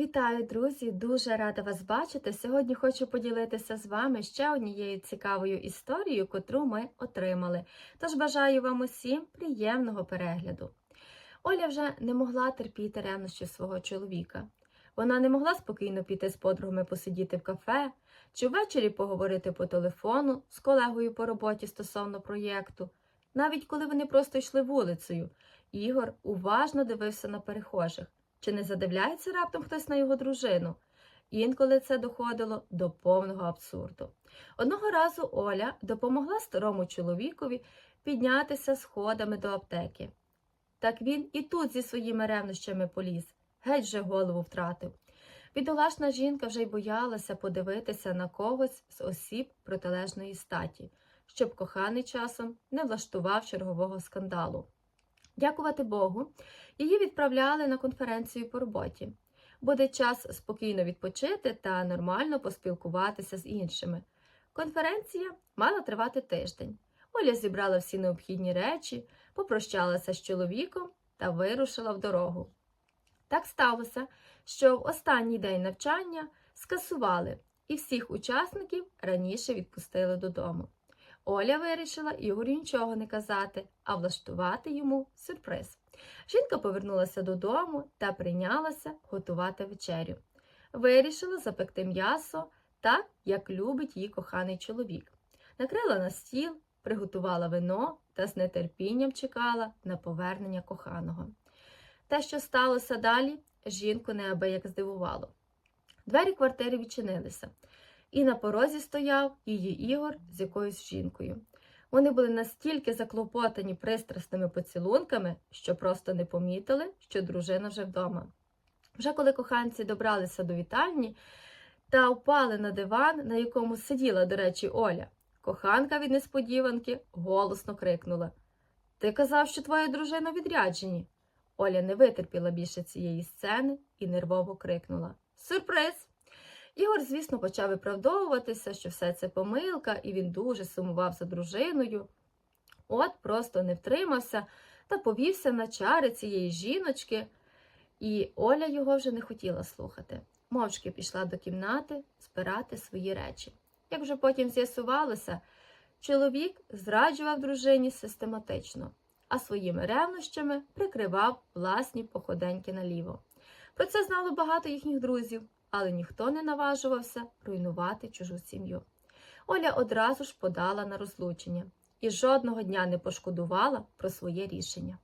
Вітаю, друзі! Дуже рада вас бачити. Сьогодні хочу поділитися з вами ще однією цікавою історією, котру ми отримали. Тож бажаю вам усім приємного перегляду. Оля вже не могла терпіти ревнощів свого чоловіка. Вона не могла спокійно піти з подругами посидіти в кафе чи ввечері поговорити по телефону з колегою по роботі стосовно проєкту. Навіть коли вони просто йшли вулицею, Ігор уважно дивився на перехожих. Чи не задивляється раптом хтось на його дружину? Інколи це доходило до повного абсурду. Одного разу Оля допомогла старому чоловікові піднятися сходами до аптеки. Так він і тут зі своїми ревнощами поліз, геть вже голову втратив. Бідолашна жінка вже й боялася подивитися на когось з осіб протилежної статі, щоб коханий часом не влаштував чергового скандалу. Дякувати Богу, її відправляли на конференцію по роботі. Буде час спокійно відпочити та нормально поспілкуватися з іншими. Конференція мала тривати тиждень. Оля зібрала всі необхідні речі, попрощалася з чоловіком та вирушила в дорогу. Так сталося, що в останній день навчання скасували і всіх учасників раніше відпустили додому. Оля вирішила Ігорю нічого не казати, а влаштувати йому сюрприз. Жінка повернулася додому та прийнялася готувати вечерю. Вирішила запекти м'ясо так, як любить її коханий чоловік. Накрила на стіл, приготувала вино та з нетерпінням чекала на повернення коханого. Те, що сталося далі, жінку неабияк здивувало. Двері квартири відчинилися і на порозі стояв її Ігор з якоюсь жінкою. Вони були настільки заклопотані пристрасними поцілунками, що просто не помітили, що дружина вже вдома. Вже коли коханці добралися до вітальні та впали на диван, на якому сиділа, до речі, Оля, коханка від несподіванки голосно крикнула: Ти казав, що твоя дружина відряджені. Оля не витерпіла більше цієї сцени і нервово крикнула: Сюрприз! Ігор, звісно, почав виправдовуватися, що все це помилка, і він дуже сумував за дружиною. От просто не втримався та повівся на чари цієї жіночки, і Оля його вже не хотіла слухати. Мовчки пішла до кімнати збирати свої речі. Як вже потім з'ясувалося, чоловік зраджував дружині систематично, а своїми ревнощами прикривав власні походеньки наліво. Про це знало багато їхніх друзів але ніхто не наважувався руйнувати чужу сім'ю. Оля одразу ж подала на розлучення і жодного дня не пошкодувала про своє рішення.